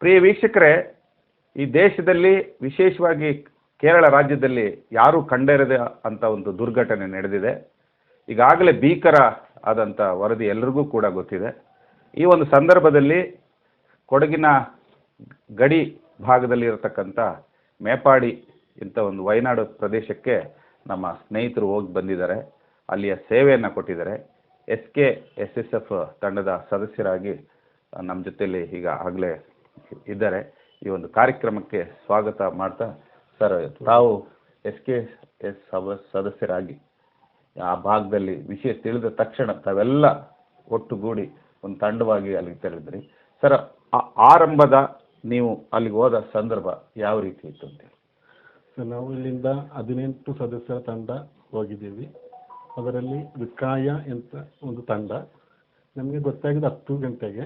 ಪ್ರಿಯ ವೀಕ್ಷಕರೇ, ಈ ದೇಶದಲ್ಲಿ, ವಿಶೇಷವಾಗಿ ಕೇರಳ ರಾಜ್ಯದಲ್ಲಿ ಯಾರೂ ಕಂಡಿರದ ಅಂತ ಒಂದು ದುರ್ಘಟನೆ ನಡೆದಿದೆ. ಈಗಾಗಲೇ ಭೀಕರ ಆದಂಥ ವರದಿ ಎಲ್ಲರಿಗೂ ಕೂಡ ಗೊತ್ತಿದೆ. ಈ ಒಂದು ಸಂದರ್ಭದಲ್ಲಿ ಕೊಡಗಿನ ಗಡಿ ಭಾಗದಲ್ಲಿ ಇರತಕ್ಕಂಥ ಮೇಪಾಡಿ ಇಂಥ ಒಂದು ವಯನಾಡು ಪ್ರದೇಶಕ್ಕೆ ನಮ್ಮ ಸ್ನೇಹಿತರು ಹೋಗಿ ಬಂದಿದ್ದಾರೆ. ಅಲ್ಲಿಯ ಸೇವೆಯನ್ನು ಕೊಟ್ಟಿದ್ದಾರೆ. S K S S F ತಂಡದ ಸದಸ್ಯರಾಗಿ ನಮ್ಮ ಜೊತೆಯಲ್ಲಿ ಈಗ ಆಗಲೇ ಇದ್ದಾರೆ. ಈ ಒಂದು ಕಾರ್ಯಕ್ರಮಕ್ಕೆ ಸ್ವಾಗತ ಮಾಡ್ತಾ ಸರ್, ತಾವು ಎಸ್ ಕೆ ಎಸ್ ಸದಸ್ಯರಾಗಿ ಆ ಭಾಗದಲ್ಲಿ ವಿಷಯ ತಿಳಿದ ತಕ್ಷಣ ತಾವೆಲ್ಲ ಒಟ್ಟುಗೂಡಿ ಒಂದು ತಂಡವಾಗಿ ಅಲ್ಲಿಗೆ ತೆರಳಿದ್ರಿ. ಸರ್ ಆರಂಭದ ನೀವು ಅಲ್ಲಿಗೆ ಹೋದ ಸಂದರ್ಭ ಯಾವ ರೀತಿ ಇತ್ತು ಅಂತೇಳಿ ಸೊ ನಾವು ಇಲ್ಲಿಂದ ಹದಿನೆಂಟು ಸದಸ್ಯರ ತಂಡ ಹೋಗಿದ್ದೀವಿ. ಅದರಲ್ಲಿ ವಿಕಾಯ ಅಂತ ಒಂದು ತಂಡ. ನಮಗೆ ಗೊತ್ತಾಗಿದ್ದು ಹತ್ತು ಗಂಟೆಗೆ.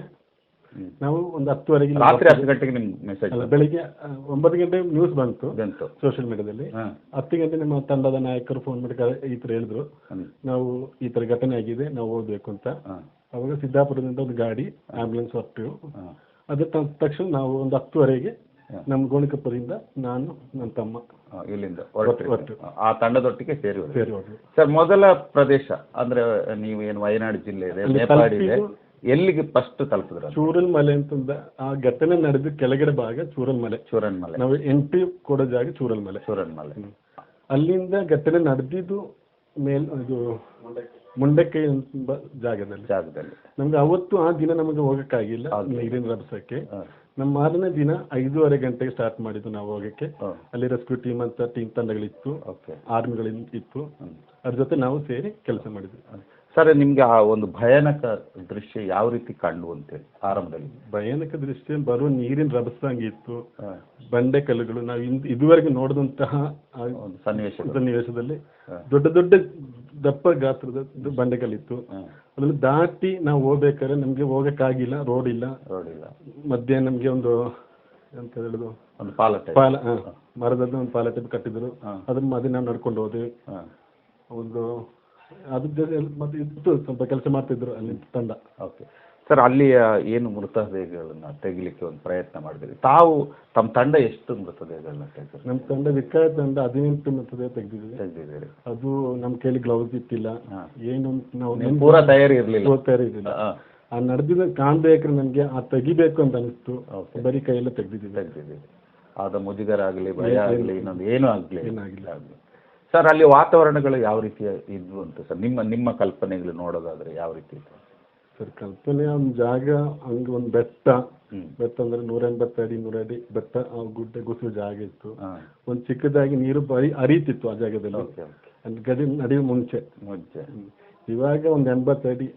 ನಾವು ಒಂದು ಹತ್ತುವರೆಗೆ ರಾತ್ರಿ ಹತ್ತು ಗಂಟೆಗೆ ನಿಮ್ಗೆ ಮೆಸೇಜ್ ಅಲ್ಲ ಬೆಳಿಗ್ಗೆ ಆ, ಒಂಬತ್ತು ಗಂಟೆ ನ್ಯೂಸ್ ಬಂತು ಬಂತು. ಸೋಷಿಯಲ್ ಮೀಡಿಯಾದಲ್ಲಿ ಹಾಂ. ಹತ್ತು ಗಂಟೆ ನಿಮ್ಮ ತಂಡದ ನಾಯಕರು ಫೋನ್ ಮಾಡಿ ಕರೆ- ಈ ಥರ ಹೇಳಿದ್ರು. ಹ್ಮ್. ನಾವು ಈ ಥರ ಘಟನೆ ಆಗಿದೆ ನಾವು ಹೋಗ್ಬೇಕು ಅಂತ. ಹಾಂ. ಅವಾಗ ಸಿದ್ದಾಪುರದಿಂದ ಒಂದು ಗಾಡಿ ಆಂಬ್ಯುಲೆನ್ಸ್ ಹೊರಟು. ಹಾಂ. ಅದ್ರ ತ- ತಕ್ಷಣ ನಾವು ಒಂದು ಹತ್ತುವರೆಗೆ. ನಮ್ಮ ಗೋಣಿಕೊಪ್ಪದಿಂದ ನಾನು ನನ್ನ ತಮ್ಮ ಆ, ಇಲ್ಲಿಂದ ಹೊರಟ್ರಿ ಹೊರಟು. ಆ ತಂಡದೊಟ್ಟಿಗೆ ಸೇರಿ. ಸೇರಿ ಮೊದಲ ಪ್ರದೇಶ ಅಂದ್ರೆ ನೀವು ಏನು ವಯನಾಡು ಜಿಲ್ಲೆ ಇದೆ ಅಲ್ಲಿ ಇದೆ ತಲುಪಿದ್ದು- ಎಲ್ಲಿಗೆ ಫಸ್ಟ್ ತಲುಪಿದ್ರ ಚೂರಲ್ ಮಲೆ ಅಂತಂದ ಆ ಘಟನೆ ನಡೆದ ಕೆಳಗಡೆ ಭಾಗ ಚೂರಲ್ ಮಲೆ. ಚೂರನ್ ಮಲೆ. ನಾವು ಎಂಟ್ರಿ ಕೊಡೋ ಜಾಗ ಚೂರಲ್ ಮಲೆ. ಚೂರನ್ ಮಲೆ. ಅಲ್ಲಿಂದ ಘಟನೆ ನಡೆದಿದ್ದು ಮೇಲ್ ಇದು ಮುಂಡಕ್ಕೆ ಎಂಬ ಜಾಗದಲ್ಲಿ. ಜಾಗದಲ್ಲಿ. ನಮ್ಗೆ ಅವತ್ತು ಆ ದಿನ ನಮಗೆ ಹೋಗಕ್ಕಾಗಿಲ್ಲ ನೀರಿನ ರಭಸಕ್ಕೆ. ನಮ್ಮ ಮಾರನೇ ದಿನ ಐದೂವರೆ ಗಂಟೆಗೆ ಸ್ಟಾರ್ಟ್ ಮಾಡಿದ್ದು ನಾವು ಹೋಗಕ್ಕೆ. ಅಲ್ಲಿ ರೆಸ್ಕ್ಯೂ ಟೀಮ್ ಅಂತ ಟೀಮ್ ತಂಡಗಳಿತ್ತು. ಆರ್ಮಿಗಳಿತ್ತು ಆರ್ಮಿಗಳಿಂದ ಇತ್ತು. ಅದ್ರ ಜೊತೆ ನಾವು ಸೇರಿ ಕೆಲಸ ಮಾಡಿದ್ವಿ. ಸರ್ ನಿಮ್ಗೆ ಆ ಒಂದು ಭಯಾನಕ ದೃಶ್ಯ ಯಾವ ರೀತಿ ಕಂಡು ಅಂತೇಳಿ ಆರಂಭದಲ್ಲಿ? ಭಯಾನಕ ದೃಷ್ಟಿಯಲ್ಲಿ ಬರುವ ನೀರಿನ ರಭಸಂಗಿತ್ತು ಇತ್ತು. ಬಂಡೆ ಕಲ್ಲುಗಳು ನಾವು ಇಂದ ಇದುವರೆಗೆ ನೋಡಿದಂತಹ ಆ ಒಂದು ಸನ್ನಿವೇಶ ಸನ್ನಿವೇಶದಲ್ಲಿ ದೊಡ್ಡ ದೊಡ್ಡ ದಪ್ಪ ಗಾತ್ರದ ಬಂಡೆಕಲ್ಲಿತ್ತು ಅದನ್ನು ದಾಟಿ ನಾವು ಹೋಗ್ಬೇಕಾದ್ರೆ ನಮಗೆ ಹೋಗಕ್ಕಾಗಿಲ್ಲ ರೋಡ್ ಇಲ್ಲ. ರೋಡ್ ಇಲ್ಲ. ಮಧ್ಯೆ ನಮ್ಗೆ ಒಂದು ಎಂತ ಹೇಳುದು? ಒಂದು ಪಾಲಟೆ ಪಾಲ ಮರದಲ್ಲಿ ಒಂದು ಪಾಲ ಟೈಪ್ ಕಟ್ಟಿದ್ರು. ಅದನ್ನ ಅದ್ರ ಮಧ್ಯೆ ನಾವು ನಡ್ಕೊಂಡು ಹೋದ್ವಿ ಒಂದು ಅದ್ರ ಜೊತೆ ಮತ್ತೆ ಇತ್ತು ಸ್ವಲ್ಪ ಕೆಲಸ ಮಾಡ್ತಿದ್ರು ಅಲ್ಲಿ ತಂಡ. ಓಕೆ ಸರ್ ಅಲ್ಲಿಯ ಏನು ಮೃತದೇಹಗಳನ್ನ ತೆಗಿಲಿಕ್ಕೆ ಒಂದು ಪ್ರಯತ್ನ ಮಾಡಿದ್ರಿ? ತಾವು ತಮ್ಮ ತಂಡ ಎಷ್ಟು ಮೃತದೇಹಗಳನ್ನ ತೆಗೆದ್ರಿ ನಮ್ಮ ತಂಡ ವಿಕಾಯ ತಂಡ ಹದಿನೆಂಟು ಮೃತದೇಹ ತೆಗೆದಿದ್ವಿ ತೆಗೆದಿದ್ದೀರಿ. ಅದು ನಮ್ಮ ಕೈಲಿ ಗ್ಲೌಸ್ ಇತ್ತಿಲ್ಲ. ಏನು ನಾವು ಪೂರ ಪೂರಾ ತಯಾರಿ ಇರಲಿಲ್ಲ. ತಯಾರಿ ಇರಲಿಲ್ಲ. ಆ ನಡೆದಿದ್ದ ಕಾಣ್ಬೇಕಾದ್ರೆ ನನಗೆ ಆ ತೆಗಿಬೇಕು ಅಂತ ಅನಿಸ್ತು. Okay. ಬರೀ ಕೈಯೆಲ್ಲ ತೆಗ್ದಿದ್ದೀವಿ. ತೆಗ್ದಿದ್ದೀರಿ. ಆದ ಮುಜುಗರ ಆಗಲಿ ಭಯ ಆಗಲಿ ಇನ್ನೊಂದು ಏನೂ ಆಗಲಿ. ಏನಾಗಿಲ್ಲ. ಸರ್ ಅಲ್ಲಿ ವಾತಾವರಣಗಳು ಯಾವ ರೀತಿ ಇದ್ವು ಅಂತ ಸರ್? ನಿಮ್ಮ ನಿಮ್ಮ ಕಲ್ಪನೆಗಳು ನೋಡೋದಾದ್ರೆ ಯಾವ ರೀತಿ ಇತ್ತು? ಸರ್ ಕಲ್ಪನೆ ಒಂದು ಜಾಗ ಹಂಗೆ ಒಂದು ಬೆಟ್ಟ. ಬೆಟ್ಟ ಅಂದ್ರೆ ನೂರ ಎಂಬತ್ತು ಅಡಿ ನೂರ ಅಡಿ ಬೆಟ್ಟ ಆ ಗುಡ್ಡ ಜಾಗ ಇತ್ತು. ಒಂದು ಚಿಕ್ಕದಾಗಿ ನೀರು ಬರಿ ಹರಿತಿತ್ತು ಆ ಜಾಗದಲ್ಲಿ. ಅಲ್ಲಿ ಗಡಿ ನಡೆಯುವ ಮುಂಚೆ. ಮುಂಚೆ. ಇವಾಗ ಒಂದು ಎಂಬತ್ತು ಅಡಿ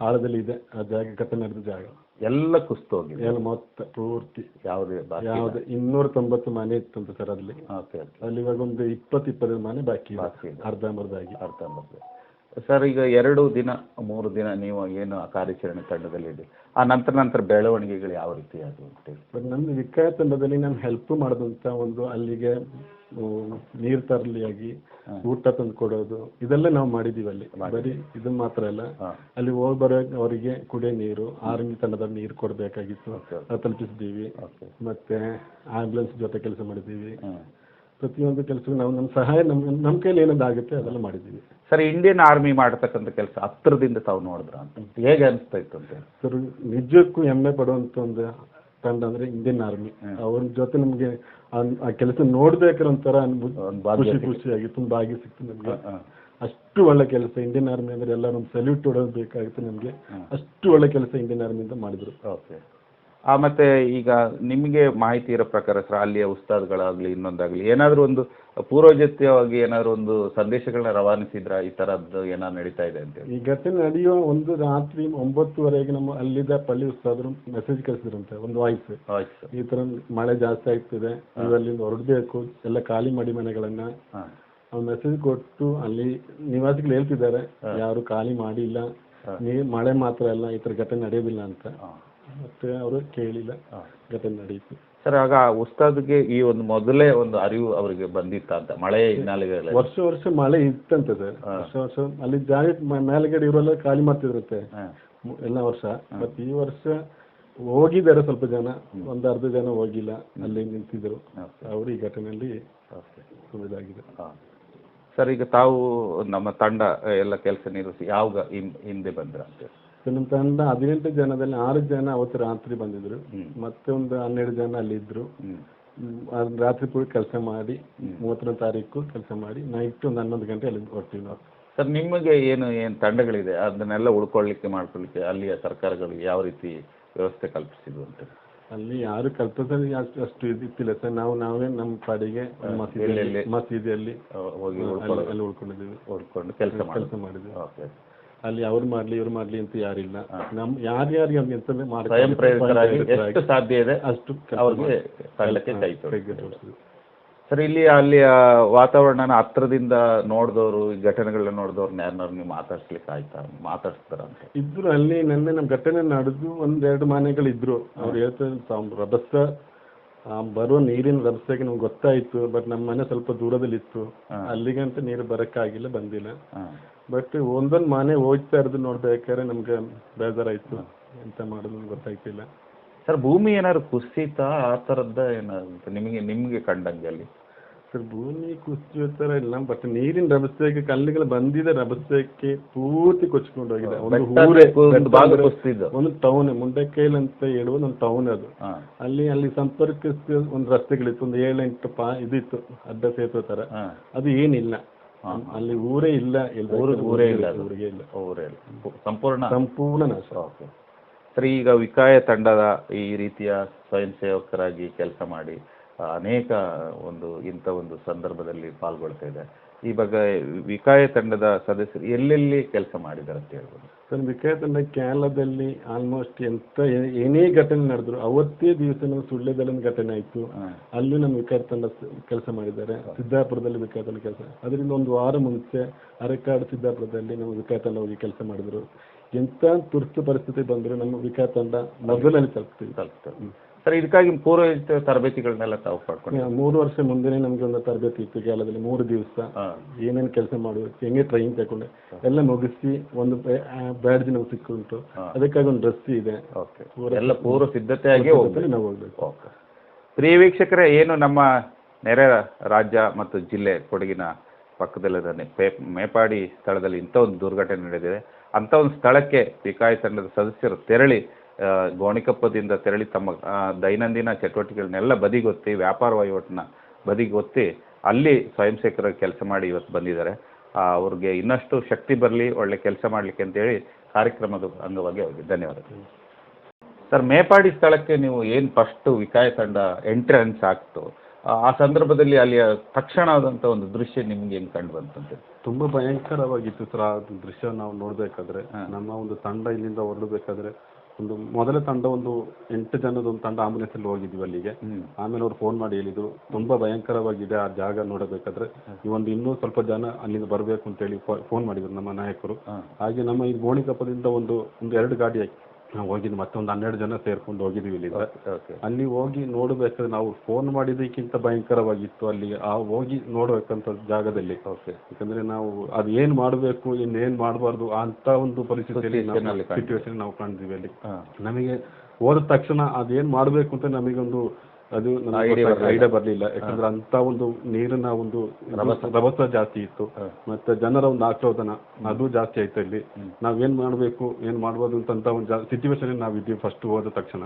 ಆಳದಲ್ಲಿ ಇದೆ ಆ ಜಾಗ ಕಥೆ ನಡೆದ ಜಾಗ. ಎಲ್ಲ ಕುಸ್ತು ಹೋಗಿದೆ. ಮೊತ್ತ ಪೂರ್ತಿ. ಯಾವುದೇ ಬಾಕಿ ಯಾವ್ದು ಇನ್ನೂರ ತೊಂಬತ್ತು ಮನೆ ಇತ್ತು ಸರ್ ಅಲ್ಲಿ. Okay okay. ಅಲ್ಲಿ ಇವಾಗ ಒಂದು ಇಪ್ಪತ್ತು ಇಪ್ಪತ್ತೈದು ಮನೆ ಬಾಕಿ ಇದೆ. ಬಾಕಿ ಇದೆ. ಅರ್ಧಂಬರ್ಧ ಆಗಿ ಅರ್ಥ ಅರ್ಧ ಸರ್ ಈಗ ಎರಡು ದಿನ ಮೂರು ದಿನ ನೀವು ಏನು ಆ ಕಾರ್ಯಾಚರಣೆ ತಂಡದಲ್ಲಿದೆ ಆ ನಂತರ ನಂತರ ಬೆಳವಣಿಗೆಗಳು ಯಾವ ರೀತಿ ಆಗುತ್ತೆ ಅಂತೇಳಿ ಬಟ್ ನಮ್ಮ ವಿಕಾಯ ತಂಡದಲ್ಲಿ ನಾನು ಹೆಲ್ಪ್ ಮಾಡಿದಂಥ ಒಂದು ಅಲ್ಲಿಗೆ ನೀರು ತರಲಿ ಆಗಿ ಊಟ ತಂದು ಕೊಡೋದು ಇದೆಲ್ಲ ನಾವು ಮಾಡಿದೀವಿ ಅಲ್ಲಿ. ಬರೀ ಇದು ಮಾತ್ರ ಅಲ್ಲ. ಅಲ್ಲಿ ಹೋಗಿ ಬರೋ ಅವರಿಗೆ ಕುಡಿಯೋ ನೀರು ಆರ್ಮಿ ತಂಡದ ನೀರು ಕೊಡಬೇಕಾಗಿತ್ತು. ಅದು ತಲುಪಿಸಿದ್ದೀವಿ ಮತ್ತೆ ಆಂಬ್ಯುಲೆನ್ಸ್ ಜೊತೆ ಕೆಲಸ ಮಾಡಿದ್ದೀವಿ ಪ್ರತಿಯೊಂದು ಕೆಲಸ ನಾವು ನಮ್ಮ ಸಹಾಯ ನಮ್ಮ ನಮ್ಮ ಕೈಲಿ ಆಗುತ್ತೆ ಅದೆಲ್ಲ ಮಾಡಿದ್ದೀವಿ ಸರ್ ಇಂಡಿಯನ್ ಆರ್ಮಿ ಮಾಡತಕ್ಕಂಥ ಕೆಲಸ ಹತ್ತಿರದಿಂದ ತಾವು ನೋಡಿದ್ರ ಅಂತ? ಹೇಗೆ ಅನಿಸ್ತಾ ಇತ್ತು ಅಂತ ಸರ್ ನಿಜಕ್ಕೂ ಹೆಮ್ಮೆ ಪಡುವಂಥ ಒಂದು ತಂಡ ಅಂದ್ರೆ ಇಂಡಿಯನ್ ಆರ್ಮಿ ಅವ್ರ ಜೊತೆ ನಮ್ಗೆ ಆ ಕೆಲಸ ನೋಡ್ಬೇಕಂತರ ಖುಷಿ ಖುಷಿಯಾಗಿ ತುಂಬಾ ಆಗಿ ಸಿಕ್ತು ನಮ್ಗೆ. ಅಷ್ಟು ಒಳ್ಳೆ ಕೆಲಸ ಇಂಡಿಯನ್ ಆರ್ಮಿ ಅಂದ್ರೆ ಎಲ್ಲ ನಮ್ಗೆ ಸಲ್ಯೂಟ್ ಬೇಕಾಗಿತ್ತು ನಮ್ಗೆ. ಅಷ್ಟು ಒಳ್ಳೆ ಕೆಲಸ ಇಂಡಿಯನ್ ಆರ್ಮಿಯಿಂದ ಮಾಡಿದ್ರು. ಮತ್ತೆ ಈಗ ನಿಮಗೆ ಮಾಹಿತಿ ಇರೋ ಪ್ರಕಾರ ಸರ್ ಅಲ್ಲಿಯ ಉಸ್ತಾದ್ಗಳಾಗಲಿ ಇನ್ನೊಂದಾಗಲಿ ಏನಾದರೂ ಒಂದು ಪೂರ್ವಜತ್ಯವಾಗಿ ಏನಾದರೂ ಒಂದು ಸಂದೇಶಗಳನ್ನ ರವಾನಿಸಿದ್ರ? ಈ ಥರದ್ದು ಏನಾದ್ರು ನಡೀತಾ ಇದೆ ಅಂತೇಳಿ ಈ ಘಟನೆ ನಡೆಯುವ ಒಂದು ರಾತ್ರಿ ಒಂಬತ್ತುವರೆಗೆ ನಮ್ಮ ಅಲ್ಲಿದ್ದ ಪಳ್ಳಿ ಉಸ್ತಾದ್ರು ಮೆಸೇಜ್ ಕಳಿಸಿದ್ರಂತೆ ಒಂದು ವಾಯ್ಸ್ ಆಯ್ತು ಈ ತರ ಮಳೆ ಜಾಸ್ತಿ ಆಗ್ತಿದೆ ನೀವು ಅಲ್ಲಿಂದ ಹೊರಡಬೇಕು ಎಲ್ಲ ಖಾಲಿ ಮಾಡಿ ಮನೆಗಳನ್ನ. ಹಾಂ. ಅವ್ರು ಮೆಸೇಜ್ ಕೊಟ್ಟು ಅಲ್ಲಿ ನಿವಾಸಿಗಳು ಹೇಳ್ತಿದ್ದಾರೆ ಯಾರು ಖಾಲಿ ಮಾಡಿಲ್ಲ ನೀ ಮಳೆ ಮಾತ್ರ ಅಲ್ಲ ಈ ಥರ ಘಟನೆ ನಡೆಯೋದಿಲ್ಲ ಅಂತ. ಮತ್ತೆ ಅವರು ಕೇಳಿಲ್ಲ. ಘಟನೆ ನಡೆಯಿತು ಸರ್ ಆಗ ಉಸ್ತಾದ್ಗೆ ಈ ಒಂದು ಮೊದಲೇ ಒಂದು ಅರಿವು ಅವರಿಗೆ ಬಂದಿತ್ತ ಅಂತ ಮಳೆ ಹಿನ್ನೆಲೆಗಳಲ್ಲಿ? ವರ್ಷ ವರ್ಷ ಮಳೆ ಇತ್ತಂತೆ ಸರ್. ವರ್ಷ ವರ್ಷ ಅಲ್ಲಿ ಜಾಗ ಮೇಲ್ಗಡೆ ಇವರೆಲ್ಲ ಖಾಲಿ ಮಾಡ್ತಿದ್ರಂತೆ. ಎಲ್ಲ ವರ್ಷ. ಬಟ್ ಈ ವರ್ಷ ಹೋಗಿದ್ದಾರೆ ಸ್ವಲ್ಪ ಜನ. ಒಂದು ಅರ್ಧ ಜನ ಹೋಗಿಲ್ಲ. ಅಲ್ಲಿ ನಿಂತಿದ್ರು. ಅವರು ಈ ಘಟನೆಯಲ್ಲಿ ಇದಾಗಿದೆ ಸರ್ ಈಗ ತಾವು ನಮ್ಮ ತಂಡ ಎಲ್ಲ ಕೆಲಸ ನಿರ್ವಹಿಸಿ ಯಾವಾಗ ಹಿಂದೆ ಬಂದ್ರ ಅಂತ ನಮ್ಮ ತಂಡ ಹದಿನೆಂಟು ಜನದಲ್ಲಿ ಆರು ಜನ ಅವತ್ತು ರಾತ್ರಿ ಬಂದಿದ್ರು. ಮತ್ತೆ ಒಂದು ಹನ್ನೆರಡು ಜನ ಅಲ್ಲಿ ಇದ್ರು. ರಾತ್ರಿ ಪೂರ್ತಿ ಕೆಲಸ ಮಾಡಿ ಮೂವತ್ತನೇ ತಾರೀಕು ಕೆಲಸ ಮಾಡಿ ನೈಟ್ ಒಂದು ಹನ್ನೊಂದು ಗಂಟೆ ಅಲ್ಲಿ ಹೊರ್ತೀವಿ ನಾವು ಸರ್ ನಿಮಗೆ ಏನು ಏನು ತಂಡಗಳಿದೆ? ಅದನ್ನೆಲ್ಲ ಉಳ್ಕೊಳ್ಳಿಕ್ಕೆ ಮಾಡ್ಕೊಳ್ಳಿಕ್ಕೆ ಅಲ್ಲಿಯ ಸರ್ಕಾರಗಳು ಯಾವ ರೀತಿ ವ್ಯವಸ್ಥೆ ಕಲ್ಪಿಸಿದ್ರು ಅಂತ? ಅಲ್ಲಿ ಯಾರು ಕಲ್ಪನೆ ಅಷ್ಟು ಅಷ್ಟು ಇದ್ದಿಲ್ಲ ಸರ್. ನಾವು ನಾವೇ ನಮ್ಮ ಪಾಡಿಗೆ ಮಸೀದಿಯಲ್ಲಿ? ಮಸೀದಿಯಲ್ಲಿ ಹೋಗಿ ಅಲ್ಲಿ ಉಳ್ಕೊಂಡಿದ್ದೀವಿ. ಉಳ್ಕೊಂಡು ಕೆಲಸ ಕೆಲಸ ಮಾಡಿದ್ವಿ ಓಕೆ. ಅಲ್ಲಿ ಅವ್ರು ಮಾಡ್ಲಿ ಇವ್ರು ಮಾಡ್ಲಿ ಅಂತ ಯಾರಿಲ್ಲ. ನಮ್ ಯಾರ್ಯಾರಿಗೆ ಅಂತ ಸ್ವಯಂ ಪ್ರೇರಿತರಾಗಿ ಎಷ್ಟು ಸಾಧ್ಯ ಇದೆ ಅಷ್ಟು ಅವ್ರಿಗೆ ಮಾಡಿ. ಕೈ ತೊಡಿ ಸರ್ ಇಲ್ಲಿ ಅಲ್ಲಿ ವಾತಾವರಣನ ಹತ್ರದಿಂದ ನೋಡಿದವರು ಈ ಘಟನೆಗಳನ್ನ ನೋಡಿದವ್ರನ್ನ ಯಾರನ್ನಾರು ನೀವು ಮಾತಾಡ್ಸ್ಲಿಕ್ಕೆ ಆಯ್ತಾ? ಮಾತಾಡ್ಸ್ತಾರ ಅಂತ ಇದ್ರು ಅಲ್ಲಿ ನೆನ್ನೆ ನಮ್ಮ ಘಟನೆ ನಡೆದು ಒಂದೆರಡು ಮನೆಗಳಿದ್ರು ಅವ್ರು ಹೇಳ್ತಾರೆ ತಾವು ರಭಸ ಆ, ಬರುವ ನೀರಿನ ರಭಸಕ್ಕೆ ನಮ್ಗೆ ಗೊತ್ತಾಯ್ತು ಬಟ್ ನಮ್ಮ ಮನೆ ಸ್ವಲ್ಪ ದೂರದಲ್ಲಿತ್ತು. ಅಲ್ಲಿಗಂತ ನೀರು ಬರಕ್ಕಾಗಿಲ್ಲ ಬಂದಿಲ್ಲ. ಬಟ್ ಒಂದೊಂದು ಮನೆ ಹೋಗ್ತಾ ಇರೋದು ನೋಡ್ಬೇಕಾದ್ರೆ ನಮ್ಗೆ ಬೇಜಾರಾಯ್ತು. ಎಂತ ಮಾಡೋದು ಅಂತ ಗೊತ್ತಾಯ್ತಿಲ್ಲ ಸರ್ ಭೂಮಿ ಏನಾದ್ರು ಕುಸಿತ ಆ ಥರದ್ದ ಏನಾದ್ರು ನಿಮಗೆ ನಿಮಗೆ ಕಂಡಂಗೆ ಅಲ್ಲಿ? ಸರ್ ಭೂಮಿ ಕುಸಿಯೋ ಥರ ಇಲ್ಲ ಬಟ್ ನೀರಿನ ರಭಸಕ್ಕೆ ಕಲ್ಲುಗಳು ಬಂದಿದ್ದ ರಭಸಕ್ಕೆ ಪೂರ್ತಿ ಕೊಚ್ಕೊಂಡು ಹೋಗಿದೆ. ಒಂದು ಊರೇ ಒಂದು ಭಾಗ ಕುಸಿದಿದ್ದು ಒಂದು ಟೌನ್ ಮುಂಡಕೈಲ್ ಅಂತ ಹೇಳುವ ಒಂದು ಟೌನ್ ಅದು. ಅಲ್ಲಿ ಅಲ್ಲಿ ಸಂಪರ್ಕಿಸಿದ ಒಂದು ರಸ್ತೆಗಳಿತ್ತು ಒಂದು ಏಳೆಂಟು ಪಾ ಇದಿತ್ತು ಅಡ್ಡ ಸೇತುವೆ ಥರ ಅದು ಏನಿಲ್ಲ. ಅಲ್ಲಿ ಊರೇ ಇಲ್ಲ ಇಲ್ಲ ಊರು ಊರೇ ಇಲ್ಲ ಅದು. ಊರಿಗೆ ಇಲ್ಲ. ಊರೇ ಇಲ್ಲ. ಪು- ಸಂಪೂರ್ಣ. ಸಂಪೂರ್ಣ ನಾಶ ಓಕೆ ಸರ್ ಈಗ ವಿಕಾಯ ತಂಡದ ಈ ರೀತಿಯ ಸ್ವಯಂ ಸೇವಕರಾಗಿ ಕೆಲಸ ಮಾಡಿ ಆ, ಅನೇಕ ಒಂದು ಇಂಥ ಒಂದು ಸಂದರ್ಭದಲ್ಲಿ ಪಾಲ್ಗೊಳ್ತಾ ಇದೆ. ಈ ಬಗ್ಗೆ ವಿಕಾಯ ತಂಡದ ಸದಸ್ಯರು ಎಲ್ಲೆಲ್ಲಿ ಕೆಲಸ ಮಾಡಿದ್ದಾರೆ ಅಂತ ಹೇಳ್ಬೋದು? ಸರ್ ವಿಕಾಸನ ಕೇರಳದಲ್ಲಿ ಆಲ್ಮೋಸ್ಟ್ ಎಂತ ಏನೇ ಘಟನೆ ನಡೆದ್ರು ಅವತ್ತೇ ದಿವಸ ನಮ್ಮ ಸುಳ್ಳ್ಯದಲ್ಲಿ ಒಂದು ಘಟನೆ ಆಯ್ತು. ಅಲ್ಲೂ ನಮ್ಮ ವಿಕಾಸ ತಂಡ ಕೆಲಸ ಮಾಡಿದ್ದಾರೆ. ಸಿದ್ದಾಪುರದಲ್ಲಿ ವಿಕಾಸ ತಂಡ ಕೆಲಸ. ಅದರಿಂದ ಒಂದು ವಾರ ಮುಂಚೆ ಅರೆಕಾಡು ಸಿದ್ದಾಪುರದಲ್ಲಿ ನಮ್ಮ ವಿಕಾಸ ತಂಡ ಹೋಗಿ ಕೆಲಸ ಮಾಡಿದ್ರು. ಎಂತ ತುರ್ತು ಪರಿಸ್ಥಿತಿ ಬಂದ್ರು ನಮ್ಮ ವಿಕಾಸ ತಂಡ ಮೊದಲಲ್ಲಿ ತಲುಪ್ತೀವಿ ತಲುಪ್ತಾರೆ ಸರ್ ಇದಕ್ಕಾಗಿ ಪೂರ್ವ ತರಬೇತಿಗಳನ್ನೆಲ್ಲ ತಾವು ಪಡ್ಕೊಂಡು ಮೂರು ವರ್ಷ ಮುಂದೆನೇ ನಮಗೆ ಒಂದು ತರಬೇತಿ ಇತ್ತು ಜಾಲದಲ್ಲಿ ಮೂರು ದಿವಸ. ಏನೇನು ಕೆಲಸ ಮಾಡಬೇಕು ಹೆಂಗೆ ಟ್ರೈನಿಂಗ್ ತಗೊಂಡೆ ಎಲ್ಲ ಮುಗಿಸಿ ಒಂದು ಬ್ಯಾಡ್ಜ್ ನಮ್ಗೆ ಸಿಕ್ಕುಂಟು. ಅದಕ್ಕಾಗಿ ಒಂದು ಡ್ರೆಸ್ ಇದೆ. ಓಕೆ. ಎಲ್ಲ ಪೂರ್ವ ಸಿದ್ಧತೆಯಾಗಿ ಹೋಗ್ಬೇಕು. ನಾವು ಹೋಗ್ಬೇಕು. ಓಕೆ. ಪ್ರಿಯ ವೀಕ್ಷಕರೇ ಏನು ನಮ್ಮ ನೆರೆ ರಾಜ್ಯ ಮತ್ತು ಜಿಲ್ಲೆ ಕೊಡಗಿನ ಪಕ್ಕದಲ್ಲಿದ್ದಾನೆ ಪೇ ಮೇಪಾಡಿ ಸ್ಥಳದಲ್ಲಿ ಇಂಥ ಒಂದು ದುರ್ಘಟನೆ ನಡೆದಿದೆ. ಅಂಥ ಒಂದು ಸ್ಥಳಕ್ಕೆ ಪಿಕಾಯಿ ತಂಡದ ಸದಸ್ಯರು ತೆರಳಿ ಗೋಣಿಕೊಪ್ಪದಿಂದ ತೆರಳಿ ತಮ್ಮ ದೈನಂದಿನ ಚಟುವಟಿಕೆಗಳನ್ನೆಲ್ಲ ಬದಿಗೊತ್ತಿ ವ್ಯಾಪಾರ ವಹಿವಾಟನ್ನ ಬದಿಗೊತ್ತಿ ಅಲ್ಲಿ ಸ್ವಯಂ ಸೇವಕರಾಗಿ ಕೆಲಸ ಮಾಡಿ ಇವತ್ತು ಬಂದಿದ್ದಾರೆ. ಅವ್ರಿಗೆ ಇನ್ನಷ್ಟು ಶಕ್ತಿ ಬರಲಿ ಒಳ್ಳೆ ಕೆಲಸ ಮಾಡಲಿಕ್ಕೆ ಅಂತೇಳಿ ಕಾರ್ಯಕ್ರಮದ ಅಂಗವಾಗಿ ಅವರಿಗೆ ಧನ್ಯವಾದಗಳು. ಸರ್ ಮೇಪಾಡಿ ಸ್ಥಳಕ್ಕೆ ನೀವು ಏನು ಫಸ್ಟು ವಿಕಾಯ ತಂಡ ಎಂಟ್ರೆನ್ಸ್ ಆಗ್ತು ಆ ಸಂದರ್ಭದಲ್ಲಿ ಅಲ್ಲಿಯ ತಕ್ಷಣವಾದಂಥ ಒಂದು ದೃಶ್ಯ ನಿಮ್ಗೆ ಹೆಂಗೆ ಕಂಡು ಬಂತಂತೆ? ತುಂಬಾ ಭಯಂಕರವಾಗಿತ್ತು ಸರ್ ಆ ದೃಶ್ಯ ನಾವು ನೋಡಬೇಕಾದ್ರೆ. ನಮ್ಮ ಒಂದು ತಂಡ ಇಲ್ಲಿಂದ ಹೊರಡಬೇಕಾದ್ರೆ ಒಂದು ಮೊದಲ ತಂಡ ಒಂದು ಎಂಟು ಜನದ ಒಂದು ತಂಡ ಆಂಬುಲೆನ್ಸ್ ಅಲ್ಲಿ ಹೋಗಿದ್ವಿ ಅಲ್ಲಿಗೆ. ಆಮೇಲೆ ಅವ್ರು ಫೋನ್ ಮಾಡಿ ಹೇಳಿದ್ರು ತುಂಬಾ ಭಯಂಕರವಾಗಿದೆ ಆ ಜಾಗ ನೋಡಬೇಕಾದ್ರೆ ಈ ಒಂದು ಇನ್ನೂ ಸ್ವಲ್ಪ ಜನ ಅಲ್ಲಿಂದ ಬರಬೇಕು ಅಂತ ಹೇಳಿ ಫೋನ್ ಮಾಡಿದ್ರು ನಮ್ಮ ನಾಯಕರು. ಹಾಗೆ ನಮ್ಮ ಈ ಗೋಣಿಕಪ್ಪದಿಂದ ಒಂದು ಒಂದು ಎರಡು ಗಾಡಿ ನಾವು ಹೋಗಿದ್ವಿ ಮತ್ತೊಂದು ಹನ್ನೆರಡು ಜನ ಸೇರ್ಕೊಂಡು ಹೋಗಿದ್ವಿ ಇಲ್ಲಿಂದ. ಓಕೆ ಅಲ್ಲಿ ಹೋಗಿ ನೋಡಬೇಕಾದ್ರೆ ನಾವು ಫೋನ್ ಮಾಡಿದ್ದಕ್ಕಿಂತ ಭಯಂಕರವಾಗಿತ್ತು ಅಲ್ಲಿ ಆ ಹೋಗಿ ನೋಡಬೇಕಂತ ಜಾಗದಲ್ಲಿ. ಓಕೆ. ಯಾಕಂದ್ರೆ ನಾವು ಅದ್ ಏನ್ ಮಾಡಬೇಕು ಇನ್ನೇನ್ ಮಾಡಬಾರ್ದು ಅಂತ ಒಂದು ಪರಿಸ್ಥಿತಿಯಲ್ಲಿ Situation ಅಲ್ಲಿ ಕಾಣ್ತೀವಿ. ಸಿಚುವೇಶನ್ ನಾವು ಕಾಣ್ತೀವಿ ಅಲ್ಲಿ. ಹಾಂ. ನಮಗೆ ಹೋದ ತಕ್ಷಣ ಅದೇನ್ ಮಾಡಬೇಕು ಅಂತ ನಮಗೊಂದು ಅದು ಐಡಿಯಾ ಬರ್ಲಿಲ್ಲ. ಐಡಿಯಾ ಬರಲಿಲ್ಲ ಯಾಕಂದ್ರೆ ಅಂತ ಒಂದು ನೀರಿನ ಒಂದು ರಭಸ. ಜಾಸ್ತಿ ಇತ್ತು. ಮತ್ತೆ ಜನರ ಒಂದು ಆಕ್ರೋಧನ ಅದು ಜಾಸ್ತಿ ಆಯ್ತು ಇಲ್ಲಿ. ನಾವೇನ್ ಮಾಡಬೇಕು ಏನ್ ಮಾಡ್ಬೋದು ಅಂತ ಒಂದು ಸಿಚುವೇಶನ್ ನಾವು ಇದ್ದೀವಿ ಫಸ್ಟ್ ಹೋದ ತಕ್ಷಣ.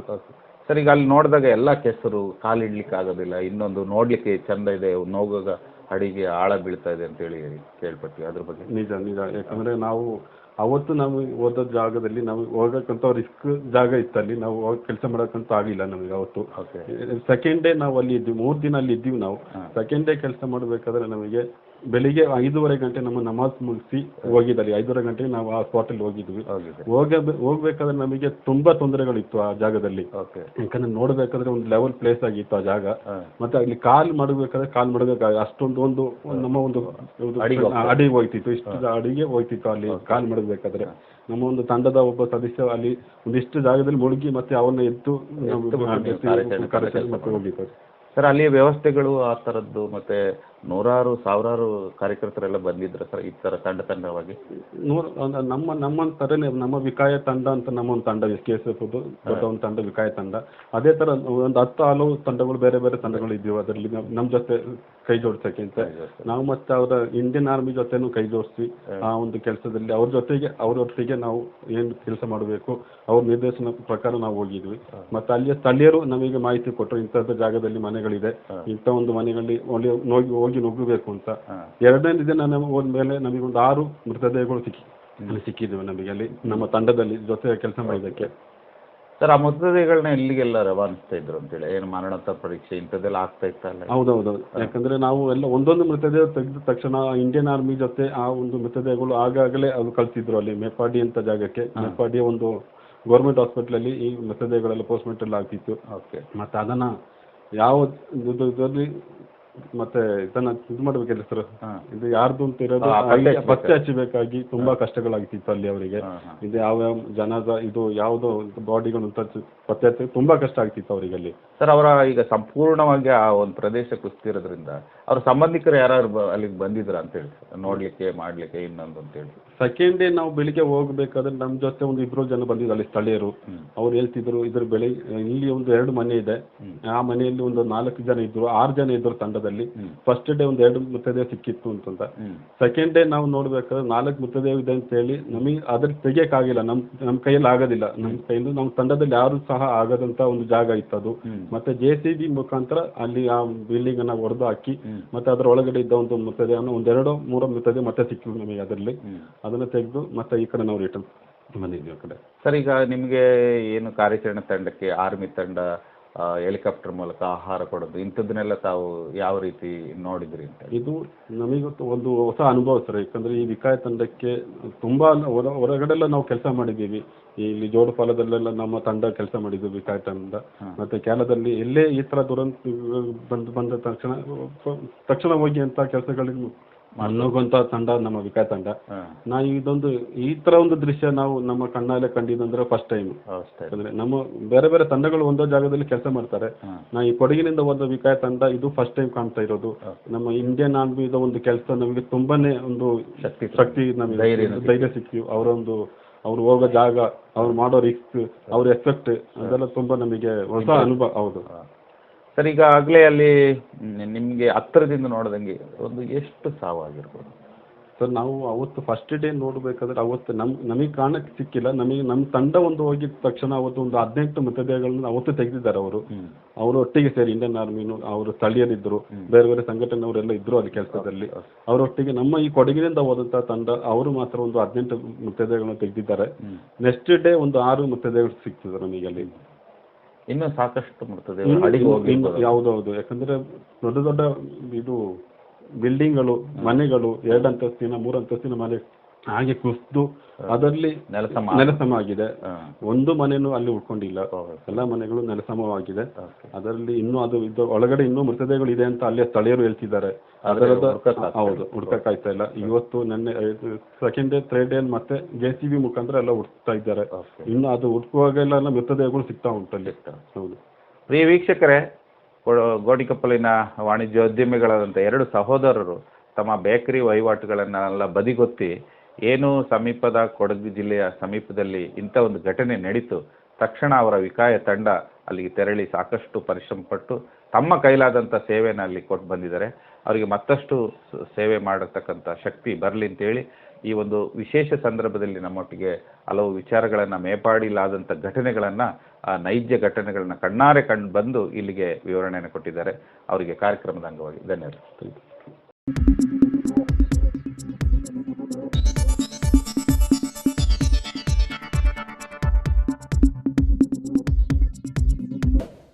ಸರ್ ಈಗ ಅಲ್ಲಿ ನೋಡಿದಾಗ ಎಲ್ಲ ಕೆಸರು ಕಾಲಿಡ್ಲಿಕ್ಕೆ ಆಗೋದಿಲ್ಲ. ಇನ್ನೊಂದು ನೋಡ್ಲಿಕ್ಕೆ ಚಂದ ಇದೆ ನೋಗಾಗ ಅಡಿಗೆ ಆಳ ಬೀಳ್ತಾ ಇದೆ ಅಂತ ಹೇಳಿ ಕೇಳ್ಪಟ್ವಿ. ಅದ್ರ ಬಗ್ಗೆ? ನಿಜ ನಿಜ. ಯಾಕಂದ್ರೆ ನಾವು ಅವತ್ತು ನಾವು ಹೋದ ಜಾಗದಲ್ಲಿ ನಾವು ಹೋಗಕ್ಕಂತ ರಿಸ್ಕ್ ಜಾಗ ಇತ್ತಲ್ಲಿ ನಾವು ಹೋಗಿ ಕೆಲಸ ಮಾಡೋಕ್ಕಂತೂ ಆಗಿಲ್ಲ ನಮಗೆ ಅವತ್ತು. ಓಕೆ ಸೆಕೆಂಡ್ ಡೇ ನಾವು ಅಲ್ಲಿ ಇದ್ವಿ ಮೂರು ದಿನ ಅಲ್ಲಿ ಇದ್ದೀವಿ ನಾವು. ಸೆಕೆಂಡ್ ಡೇ ಕೆಲಸ ಮಾಡಬೇಕಾದ್ರೆ ನಮಗೆ ಬೆಳಿಗ್ಗೆ ಐದೂವರೆ ಗಂಟೆ ನಮ್ಮ ನಮಾಜ್ ಮುಗಿಸಿ ಹೋಗಿದ್ದಾರೆ ಐದೂವರೆ ಗಂಟೆಗೆ ನಾವು ಆ ಸ್ಪಾಟಲ್ಲಿ ಹೋಗಿದ್ವಿ. ಹೋಗಿದೆ ಹೋಗ ಹೋಗ್ಬೇಕಾದ್ರೆ ನಮಗೆ ತುಂಬಾ ತೊಂದರೆಗಳಿತ್ತು ಆ ಜಾಗದಲ್ಲಿ. ಯಾಕಂದ್ರೆ ನೋಡ್ಬೇಕಾದ್ರೆ ಒಂದು ಲೆವೆಲ್ ಪ್ಲೇಸ್ ಆಗಿತ್ತು ಆ ಜಾಗ. ಮತ್ತೆ ಅಲ್ಲಿ ಕಾಲ್ ಮಾಡಬೇಕಾದ್ರೆ ಕಾಲ್ ಮಾಡಬೇಕಾಗ ಅಷ್ಟೊಂದು ಒಂದು ನಮ್ಮ ಒಂದು ಅಡಿಗೆ ಹೋಗ್ತಾ. ಅಡಿಗೆ ಹೋಗ್ತಿತ್ತು ಇಷ್ಟು ಅಡಿಗೆ ಹೋಗ್ತಿತ್ತು ಅಲ್ಲಿ ಕಾಲ್ ಮಾಡಬೇಕಾದ್ರೆ ನಮ್ಮ ಒಂದು ತಂಡದ ಒಬ್ಬ ಸದಸ್ಯ ಅಲ್ಲಿ ಒಂದಿಷ್ಟು ಜಾಗದಲ್ಲಿ ಮುಳುಗಿ ಮತ್ತೆ ಅವನ್ನ ಎದ್ದು ಮತ್ತೆ ಹೋಗಿತ್ತು ಸರ್ ಅಲ್ಲಿ ವ್ಯವಸ್ಥೆಗಳು ಆ ತರದ್ದು ಮತ್ತೆ ನೂರಾರು ಸಾವಿರಾರು ಕಾರ್ಯಕರ್ತರೆಲ್ಲ ಬಂದಿದ್ರ ಸರ್ ಈ ತರ ತಂಡ ತಂಡವಾಗಿ. ನೂರು ಅಂದ್ರೆ ನಮ್ಮ ನಮ್ಮ ಥರನೇ ನಮ್ಮ ವಿಕಾಯ ತಂಡ ಅಂತ ನಮ್ಮ ಒಂದು ತಂಡ ಕೆ ಎಸ್ ಎಫ್ ದೊಡ್ಡ ಒಂದು ತಂಡ ವಿಕಾಯ ತಂಡ. ಅದೇ ತರ ಒಂದು ಹತ್ತು ಹಲವು ತಂಡಗಳು ಬೇರೆ ಬೇರೆ ತಂಡಗಳು ಇದ್ದೀವಿ. ಅದರಲ್ಲಿ ನಮ್ಮ ಜೊತೆ ಕೈ ಜೋಡಿಸೋಕೆ ಅಂತ. ನಾವು ಮತ್ತೆ ಅವರ ಇಂಡಿಯನ್ ಆರ್ಮಿ ಜೊತೆನೂ ಕೈ ಜೋಡಿಸಿ ಆ ಒಂದು ಕೆಲಸದಲ್ಲಿ ಅವ್ರ ಜೊತೆಗೆ ಅವರೊಟ್ಟಿಗೆ ನಾವು ಏನು ಕೆಲಸ ಮಾಡಬೇಕು ಅವ್ರ ನಿರ್ದೇಶನ ಪ್ರಕಾರ ನಾವು ಹೋಗಿದ್ವಿ. ಮತ್ತೆ ಅಲ್ಲಿಯ ಸ್ಥಳೀಯರು ನಮಗೆ ಮಾಹಿತಿ ಕೊಟ್ಟರು. ಇಂಥದ್ದು ಜಾಗದಲ್ಲಿ ಮನೆಗಳಿದೆ. ಇಂಥ ಒಂದು ಮನೆಗಳಲ್ಲಿ ಹೋಗಿ ಹೋಗಿ ನುಗ್ಗಬೇಕು ಅಂತ. ಎರಡನೇ ದಿನ ನಮಗೆ ಹೋದ್ಮೇಲೆ ನಮಗೊಂದು ಆರು ಮೃತದೇಹಗಳು ಸಿಕ್ಕಿ ಅಲ್ಲಿ ಸಿಕ್ಕಿದ್ವು ನಮಗೆ ಅಲ್ಲಿ ನಮ್ಮ ತಂಡದಲ್ಲಿ ಜೊತೆ ಕೆಲಸ ಮಾಡಿದ್ದಕ್ಕೆ. ಸರ್ ಆ ಮೃತದೇಹಗಳನ್ನ ಎಲ್ಲಿಗೆಲ್ಲ ರವಾನಿಸ್ತಾ ಇದ್ರು ಅಂತೇಳಿ? ಏನು ಮರಣೋತ್ತರ ಪರೀಕ್ಷೆ ಇಂಥದ್ದೆಲ್ಲ ಆಗ್ತಾ ಇತ್ತಲ್ಲ ಹೌದೌದು. ಯಾಕಂದ್ರೆ ನಾವು ಎಲ್ಲ ಒಂದೊಂದು ಮೃತದೇಹ ತೆಗೆದ ತಕ್ಷಣ ಇಂಡಿಯನ್ ಆರ್ಮಿ ಜೊತೆ ಆ ಒಂದು ಮೃತದೇಹಗಳು ಆಗಾಗಲೇ ಅದು ಕಳ್ಸಿದ್ರು ಅಲ್ಲಿ ಮೇಪಾಡಿ ಅಂತ ಜಾಗಕ್ಕೆ. ಮೇಪಾಡಿಯ ಒಂದು ಗೌರ್ಮೆಂಟ್ ಹಾಸ್ಪಿಟ್ಲಲ್ಲಿ ಈ ಮೃತದೇಹಗಳೆಲ್ಲ ಪೋಸ್ಟ್ಮಾರ್ಟಮ್ ಆಗ್ತಿತ್ತು. ಓಕೆ. ಮತ್ತೆ ಅದನ್ನ ಯಾವ ಇದು- ಇದರಲ್ಲಿ ಮತ್ತೆ ಇದನ್ನ ಇದು ಮಾಡ್ಬೇಕಿಲ್ಲ ಸರ್ ಹಾಂ. ಇದು ಯಾರ್ದು ಅಂತ ಇರೋದು ಪತ್ತೆ ಹಚ್ಚಬೇಕಾಗಿ ತುಂಬಾ ಕಷ್ಟಗಳಾಗ್ತಿತ್ತು ಅಲ್ಲಿ ಅವರಿಗೆ. ಇದು ಯಾವ ಯಾವ ಜನದ ಇದು ಯಾವುದೋ ಬಾಡಿಗಳು ಅಂತ ಪತ್ತೆ ಹಚ್ಚಿ ತುಂಬಾ ಕಷ್ಟ ಆಗ್ತಿತ್ತು ಅವರಿಗೆ ಅಲ್ಲಿ. ಸರ್ ಅವರ ಈಗ ಸಂಪೂರ್ಣವಾಗಿ ಆ ಒಂದು ಪ್ರದೇಶ ಕುಸ್ತಿರೋದ್ರಿಂದ ಅವ್ರ ಸಂಬಂಧಿಕರು ಯಾರು ಅಲ್ಲಿಗೆ ಬಂದಿದ್ರ ಅಂತೇಳಿ ನೋಡ್ಲಿಕ್ಕೆ ಮಾಡ್ಲಿಕ್ಕೆ ಇನ್ನೊಂದು ಅಂತೇಳಿ ಸೆಕೆಂಡ್ ಡೇ ನಾವು ಬೆಳಿಗ್ಗೆ ಹೋಗ್ಬೇಕಾದ್ರೆ ನಮ್ಮ ಜೊತೆ ಒಂದು ಇಬ್ರು ಜನ ಬಂದಿದ್ರು ಅಲ್ಲಿ ಸ್ಥಳೀಯರು. ಅವ್ರು ಹೇಳ್ತಿದ್ರು ಇದ್ರ ಬೆಳೆ ಇಲ್ಲಿ ಒಂದು ಎರಡು ಮನೆ ಇದೆ. ಆ ಮನೆಯಲ್ಲಿ ಒಂದು ನಾಲ್ಕು ಜನ ಇದ್ರು ಆರು ಜನ ಇದ್ರು ತಂಡದಲ್ಲಿ. ಫಸ್ಟ್ ಡೇ ಒಂದು ಎರಡು ಮೃತದೇಹ ಸಿಕ್ಕಿತ್ತು ಅಂತಂದ. ಸೆಕೆಂಡ್ ಡೇ ನಾವು ನೋಡ್ಬೇಕಾದ್ರೆ ನಾಲ್ಕು ಮೃತದೇಹ ಇದೆ ಅಂತ ಹೇಳಿ ನಮಗೆ ಅದ್ರ ತೆಗಿಯಕ್ಕಾಗಿಲ್ಲ. ನಮ್ ನಮ್ಮ ಕೈಯಲ್ಲಿ ಆಗೋದಿಲ್ಲ. ನಮ್ಮ ಕೈಯಿಂದ ನಮ್ಮ ತಂಡದಲ್ಲಿ ಯಾರು ಸಹ ಆಗದಂತ ಒಂದು ಜಾಗ ಇತ್ತು ಅದು. ಮತ್ತೆ ಜೆ ಸಿ ಬಿ ಮುಖಾಂತರ ಅಲ್ಲಿ ಆ ಬಿಲ್ಡಿಂಗ್ ಅನ್ನ ಹೊಡೆದು ಹಾಕಿ ಮತ್ತೆ ಅದರ ಒಳಗಡೆ ಇದ್ದ ಒಂದು ಮೃತದೇಹನ ಒಂದೆರಡು ಮೂರು ಮೃತದೇಹ ಮತ್ತೆ ಸಿಕ್ಕಿದ್ರು ನಮಗೆ ಅದರಲ್ಲಿ. ಅದನ್ನ ತೆಗೆದು ಮತ್ತೆ ಈ ಕಡೆ ನಾವು ರಿಟರ್ನ್ ಬಂದಿದ್ವಿ ಆ ಕಡೆ. ಸರ್ ಈಗ ನಿಮಗೆ ಏನು ಕಾರ್ಯಾಚರಣೆ ತಂಡಕ್ಕೆ ಆರ್ಮಿ ತಂಡ ಹೆಲಿಕಾಪ್ಟರ್ ಮೂಲಕ ಆಹಾರ ಕೊಡೋದು ಇಂಥದ್ದನ್ನೆಲ್ಲ ತಾವು ಯಾವ ರೀತಿ ನೋಡಿದ್ರಿ ಅಂತ ಇದು ನಮಗೊತ್ತು ಒಂದು ಹೊಸ ಅನುಭವ ಸರ್. ಯಾಕಂದ್ರೆ ಈ ವಿಕಾಯ ತಂಡಕ್ಕೆ ತುಂಬಾ ಹೊರ ಹೊರಗಡೆಲ್ಲ ನಾವು ಕೆಲಸ ಮಾಡಿದ್ದೀವಿ. ಇಲ್ಲಿ ಜೋಡುಪಾಲದಲ್ಲೆಲ್ಲ ನಮ್ಮ ತಂಡ ಕೆಲಸ ಮಾಡಿದ್ವಿ ವಿಕಾಯ ತಂಡ. ಮತ್ತೆ ಕೇರಳದಲ್ಲಿ ಎಲ್ಲೇ ಈ ತರ ದುರಂತ ಬಂದ ಬಂದ ತಕ್ಷಣ ತಕ್ಷಣ ಹೋಗಿ ಅಂತ ಕೆಲಸಗಳಿಗೆ ಅನ್ನೋಗುವಂತ ತಂಡ ನಮ್ಮ ವಿಕಾಯ ತಂಡ. ನಾ ಇದೊಂದು ಈ ತರ ಒಂದು ದೃಶ್ಯ ನಾವು ನಮ್ಮ ಕಣ್ಣಲ್ಲೇ ಕಂಡಿದ್ದಂದ್ರೆ ಫಸ್ಟ್ ಟೈಮ್ ಅಂದ್ರೆ ನಮ್ಮ ಬೇರೆ ಬೇರೆ ತಂಡಗಳು ಒಂದೋ ಜಾಗದಲ್ಲಿ ಕೆಲಸ ಮಾಡ್ತಾರೆ. ನಾ ಈ ಕೊಡಗಿನಿಂದ ಒಂದು ವಿಕಾಯ ತಂಡ ಇದು ಫಸ್ಟ್ ಟೈಮ್ ಕಾಣ್ತಾ ಇರೋದು. ನಮ್ಮ ಇಂಡಿಯನ್ ಆರ್ಮಿದ ಒಂದು ಕೆಲಸ ನಮಗೆ ತುಂಬಾನೇ ಒಂದು ಶಕ್ತಿ ಶಕ್ತಿ ನಮಗೆ ಧೈರ್ಯ ಸಿಕ್ಕಿ ಸಿಕ್ತು ಅವರೊಂದು ಅವ್ರು ಹೋಗೋ ಜಾಗ ಅವ್ರು ಮಾಡೋ ರಿಸ್ಕ್ ಅವ್ರ ಎಫೆಕ್ಟ್ ಅದೆಲ್ಲ ತುಂಬಾ ನಮಗೆ ಹೊಸ ಅನುಭವ ಹೌದು. ಸರ್ ಈಗ ಆಗಲೇ ಅಲ್ಲಿ ನಿಮಗೆ ಹತ್ತಿರದಿಂದ ನೋಡಿದಂಗೆ ಒಂದು ಎಷ್ಟು ಸಾವಾಗಿರ್ಬೋದು? ಸರ್ ನಾವು ಅವತ್ತು ಫಸ್ಟ್ ಡೇ ನೋಡಬೇಕಾದ್ರೆ ಅವತ್ತು ನಮ್ ನಮಗೆ ಕಾಣಕ್ಕೆ ಸಿಕ್ಕಿಲ್ಲ. ನಮಗೆ ನಮ್ಮ ತಂಡ ಒಂದು ಹೋಗಿದ ತಕ್ಷಣ ಅವತ್ತು ಒಂದು ಹದಿನೆಂಟು ಮೃತದೇಹಗಳನ್ನ ಅವತ್ತು ತೆಗೆದಿದ್ದಾರೆ ಅವರು. ಅವರು ಒಟ್ಟಿಗೆ ಸೇರಿ ಇಂಡಿಯನ್ ಆರ್ಮಿನು ಅವರು ಸ್ಥಳೀಯರಿದ್ದರು ಬೇರೆ ಬೇರೆ ಸಂಘಟನೆಯವರೆಲ್ಲ ಇದ್ದರು ಅಲ್ಲಿ ಕೆಲಸದಲ್ಲಿ. ಅವರೊಟ್ಟಿಗೆ ನಮ್ಮ ಈ ಕೊಡಗಿನಿಂದ ಹೋದಂಥ ತಂಡ ಅವರು ಮಾತ್ರ ಒಂದು ಹದಿನೆಂಟು ಮೃತದೇಹಗಳನ್ನ ತೆಗೆದಿದ್ದಾರೆ. ನೆಕ್ಸ್ಟ್ ಡೇ ಒಂದು ಆರು ಮೃತದೇಹಗಳು ಸಿಗ್ತದೆ ನಮಗೆ ಅಲ್ಲಿ. ಇನ್ನೂ ಸಾಕಷ್ಟು ಮಾಡ್ತದೆ ಅಡಿಗೆ ಹೋಗಿ ಹೌದೌದು ಯಾಕಂದ್ರೆ ದೊಡ್ಡ ದೊಡ್ಡ ಇದು ಬಿಲ್ಡಿಂಗ್ಗಳು ಮನೆಗಳು ಎರಡು ಅಂತಸ್ತಿನ ಮೂರು ಅಂತಸ್ತಿನ ಮನೆ ಹಾಗೆ ಕುಸಿದು ಅದರಲ್ಲಿ ನೆಲಸಮ. ನೆಲಸಮ ಆಗಿದೆ ಒಂದು ಮನೆನೂ ಅಲ್ಲಿ ಉಳ್ಕೊಂಡಿಲ್ಲ. ಎಲ್ಲ ಮನೆಗಳು ನೆಲಸಮವಾಗಿದೆ. ಅದರಲ್ಲಿ ಇನ್ನೂ ಅದು ಇದು ಒಳಗಡೆ ಇನ್ನೂ ಮೃತದೇಹಗಳು ಇದೆ ಅಂತ ಅಲ್ಲಿ ಸ್ಥಳೀಯರು ಹೇಳ್ತಿದ್ದಾರೆ. ಅದರದ ಹೌದು ಹುಡ್ಕಕ್ಕಾಗ್ತಾ ಇಲ್ಲ. ಇವತ್ತು ನನ್ನ ಸೆಕೆಂಡ್ ಡೇ ಥರ್ಡ್ ಡೇ ಮತ್ತೆ ಜೆ ಸಿ ಬಿ ಮುಖಾಂತರ ಎಲ್ಲ ಹುಡ್ಕ್ತಾ ಇದ್ದಾರೆ. ಇನ್ನು ಅದು ಹುಡುಕುವಾಗೆಲ್ಲ ಮೃತದೇಹಗಳು ಸಿಗ್ತಾ ಉಂಟು ಅಲ್ಲಿ. ಹೌದು. ಪ್ರಿಯ ವೀಕ್ಷಕರೇ ಗೋಡಿಕಪ್ಪಲಿನ ಗೋಡಿಕೊಪ್ಪಲಿನ ವಾಣಿಜ್ಯೋದ್ಯಮಿಗಳಾದಂಥ ಎರಡು ಸಹೋದರರು ತಮ್ಮ ಬೇಕರಿ ವಹಿವಾಟುಗಳನ್ನೆಲ್ಲ ಬದಿಗೊತ್ತಿ ಏನು ಸಮೀಪದ ಕೊಡಗು ಜಿಲ್ಲೆಯ ಸಮೀಪದಲ್ಲಿ ಇಂಥ ಒಂದು ಘಟನೆ ನಡೀತು. ತಕ್ಷಣ ಅವರ ವಿಕಾಯ ತಂಡ ಅಲ್ಲಿಗೆ ತೆರಳಿ ಸಾಕಷ್ಟು ಪರಿಶ್ರಮ ಪಟ್ಟು ತಮ್ಮ ಕೈಲಾದಂಥ ಸೇವೆಯನ್ನು ಅಲ್ಲಿ ಕೊಟ್ಟು ಬಂದಿದ್ದಾರೆ. ಅವರಿಗೆ ಮತ್ತಷ್ಟು ಸೇವೆ ಮಾಡತಕ್ಕಂಥ ಶಕ್ತಿ ಬರಲಿ ಅಂತೇಳಿ ಈ ಒಂದು ವಿಶೇಷ ಸಂದರ್ಭದಲ್ಲಿ ನಮ್ಮೊಟ್ಟಿಗೆ ಹಲವು ವಿಚಾರಗಳನ್ನು ಮೇಪಾಡಿಲಾದಂಥ ಘಟನೆಗಳನ್ನು ನೈಜ ಘಟನೆಗಳನ್ನು ಕಣ್ಣಾರೆ ಕಂಡು ಬಂದು ಇಲ್ಲಿಗೆ ವಿವರಣೆಯನ್ನು ಕೊಟ್ಟಿದ್ದಾರೆ. ಅವರಿಗೆ ಕಾರ್ಯಕ್ರಮದ ಅಂಗವಾಗಿ ಧನ್ಯವಾದ